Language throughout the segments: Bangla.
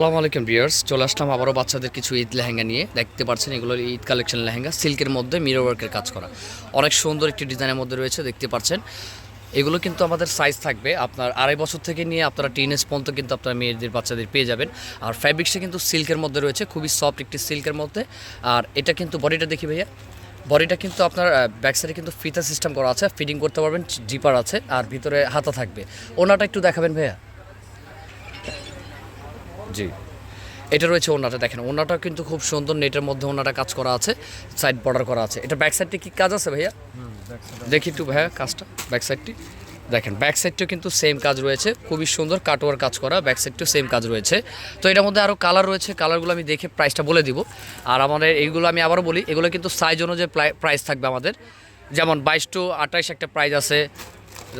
আসসালামু আলাইকুম ভিউয়ার্স, চলে আসলাম আবারও বাচ্চাদের কিছু ঈদ লেহেঙ্গা নিয়ে। দেখতে পাচ্ছেন এগুলো ঈদ কালেকশন লেহেঙ্গা, সিল্কের মধ্যে মিরর ওয়ার্কের কাজ করা। অনেক সুন্দর একটি ডিজাইনের মধ্যে রয়েছে, দেখতে পাচ্ছেন। এগুলো কিন্তু আমাদের সাইজ থাকবে, আপনার আড়াই বছর থেকে নিয়ে আপনারা টিনেজ পর্যন্ত কিন্তু আপনারা মেয়েদের, বাচ্চাদের পেয়ে যাবেন। আর ফ্যাব্রিক্সটা কিন্তু সিল্কের মধ্যে রয়েছে, খুবই সফট একটি সিল্কের মধ্যে। আর এটা কিন্তু বডিটা দেখি ভাইয়া। বডিটা কিন্তু আপনার ব্যাক সাইডে কিন্তু ফিতা সিস্টেম করা আছে ফিটিং করতে পারবেন জিপার আছে, আর ভিতরে হাতা থাকবে। ওনাটা একটু দেখাবেন ভাইয়া। জি। এটা রয়েছে ওনাটা দেখেন। ওনাটা কিন্তু খুব সুন্দর নেটের মধ্যে ওনাটা কাজ করা আছে সাইড বর্ডার করা আছে। এটা ব্যাক সাইডটি কি কাজ আছে ভাইয়া? দেখি একটু ভাইয়া কাজটা ব্যাক সাইডটি দেখেন ব্যাক সাইডটিও কিন্তু সেম কাজ রয়েছে খুবই সুন্দর কাটোয়ার কাজ করা ব্যাক সাইডটিও সেম কাজ রয়েছে। তো এটার মধ্যে আরও কালার রয়েছে কালারগুলো আমি দেখে প্রাইসটা বলে দিব। আর আমাদের এইগুলো আমি আবারও বলি এগুলো কিন্তু সাইজ অনুযায়ী প্রাইস থাকবে আমাদের। যেমন বাইশ টু আঠাইশ একটা প্রাইস আছে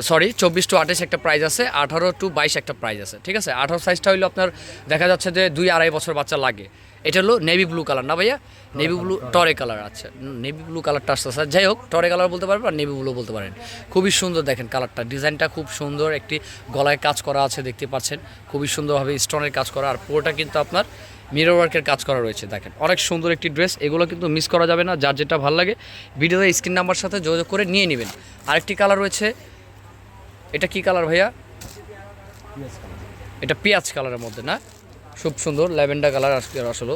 সরি চব্বিশ টু আঠাশ একটা প্রাইস আছে আঠারো টু বাইশ একটা প্রাইস আছে ঠিক আছে? আঠারো সাইজটা হইল আপনার দেখা যাচ্ছে যে দুই আড়াই বছর বাচ্চা লাগে। এটা হলো নেভি ব্লু কালার না ভাইয়া? নেভি ব্লু টরে কালার আছে নেভি ব্লু কালারটা আসতে স্যার যাই হোক টরে কালার বলতে পারবেন আর নেভি ব্লু বলতে পারেন। খুবই সুন্দর দেখেন কালারটা ডিজাইনটা খুব সুন্দর একটি গলায় কাজ করা আছে দেখতে পাচ্ছেন। খুবই সুন্দরভাবে স্টোনের কাজ করা আর পুরোটা কিন্তু আপনার মিরর ওয়ার্কের কাজ করা রয়েছে দেখেন। অনেক সুন্দর একটি ড্রেস এগুলো কিন্তু মিস করা যাবে না যার যেটা ভালো লাগে। ভিডিওতে স্ক্রিন নাম্বার সাথে যোগাযোগ করে নিয়ে নেবেন। আরেকটি কালার রয়েছে এটা কি কালার ভাইয়া? এটা পেঁয়াজ কালারের মধ্যে না? খুব সুন্দর ল্যাভেন্ডার কালার আসলে।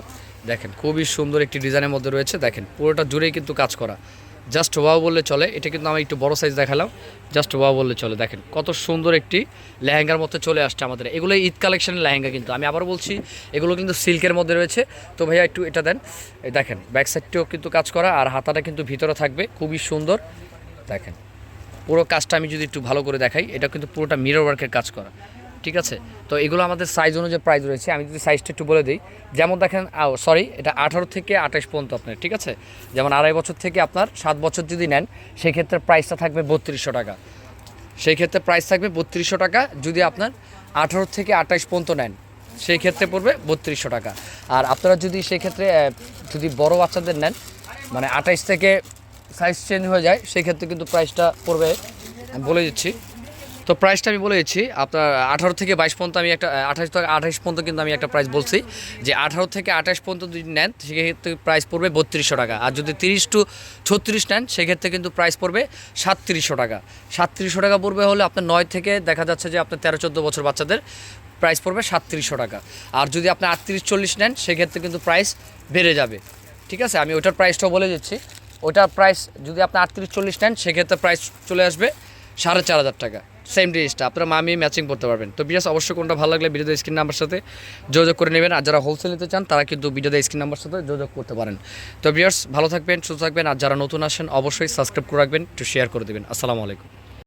দেখেন খুবই সুন্দর একটি ডিজাইনের মধ্যে রয়েছে। দেখেন পুরোটা জুড়েই কিন্তু কাজ করা। জাস্ট ওয়াও বললে চলে। এটা কিন্তু আমি একটু বড় সাইজ দেখালাম। জাস্ট ওয়াও বললে চলে। দেখেন কত সুন্দর একটি লেহেঙ্গার মধ্যে চলে আসছে আমাদের। এগুলো ঈদ কালেকশনের লেহেঙ্গা কিন্তু। আমি আবার বলছি এগুলো কিন্তু সিল্কের মধ্যে রয়েছে। তো ভাইয়া একটু এটা দেন। দেখেন ব্যাক সাইডটিও কিন্তু কাজ করা আর হাতাটা কিন্তু ভিতরে থাকবে। খুবই সুন্দর। দেখেন পুরো কাজটা আমি যদি একটু ভালো করে দেখাই, এটা কিন্তু পুরোটা মিরর ওয়ার্কের কাজ করা। ঠিক আছে? তো এগুলো আমাদের সাইজ অনুযায়ী প্রাইস রয়েছে। আমি যদি সাইজটা একটু বলে দিই, যেমন দেখেন সরি এটা আঠারো থেকে আঠাশ পর্যন্ত আপনার, ঠিক আছে? যেমন আড়াই বছর থেকে আপনার সাত বছর যদি নেন সেই ক্ষেত্রে প্রাইসটা থাকবে বত্রিশশো টাকা। সেই ক্ষেত্রে প্রাইস থাকবে বত্রিশশো টাকা। যদি আপনার আঠারো থেকে আঠাশ পর্যন্ত নেন সেই ক্ষেত্রে পড়বে বত্রিশশো টাকা। আর আপনারা যদি সেই ক্ষেত্রে যদি বড় বাচ্চাদের নেন মানে আঠাইশ থেকে সাইজ চেঞ্জ হয়ে যায় সেই ক্ষেত্রে কিন্তু প্রাইসটা পড়বে বলে দিচ্ছি। তো প্রাইসটা আমি বলে দিচ্ছি, আপনার আঠারো থেকে বাইশ পর্যন্ত আমি একটা, আঠাশ থেকে আঠাশ পর্যন্ত কিন্তু আমি একটা প্রাইস বলছি। যে আঠারো থেকে আঠাশ পর্যন্ত যদি নেন, সেক্ষেত্রে প্রাইস পড়বে বত্রিশশো টাকা। আর যদি তিরিশ টু ছত্রিশ নেন, সেক্ষেত্রে কিন্তু প্রাইস পড়বে সাতত্রিশশো টাকা। সাতত্রিশশো টাকা পড়বে হলে আপনার নয় থেকে, দেখা যাচ্ছে যে আপনার তেরো চোদ্দ বছর বাচ্চাদের প্রাইস পড়বে সাতত্রিশশো টাকা। আর যদি আপনি আটত্রিশ চল্লিশ নেন, সেক্ষেত্রে কিন্তু প্রাইস বেড়ে যাবে। ঠিক আছে? আমি ওটার প্রাইসটাও বলে দিচ্ছি। ওটার প্রাইস যদি আপনি আটত্রিশ চল্লিশ নেন, সেক্ষেত্রে প্রাইস চলে আসবে সাড়ে চার হাজার টাকা। সেম জিনিসটা, আপনার মামি ম্যাচিং করতে পারবেন। তো বিয়াস, অবশ্যই কোনটা ভালো লাগলে ভিডিওতে স্ক্রিন নাম্বার সাথে যোগাযোগ করে নেবেন। আর যারা হোলসেল নিতে চান, তারা কিন্তু ভিডিওতে স্ক্রিন নাম্বার সাথে যোগাযোগ করতে পারেন। তো বিয়ার্স ভালো থাকবেন, সুস্থ থাকবেন। আর যারা নতুন আসেন, অবশ্যই সাবস্ক্রাইব করে রাখবেন, একটু শেয়ার করে দেবেন। আসসালামু আলাইকুম।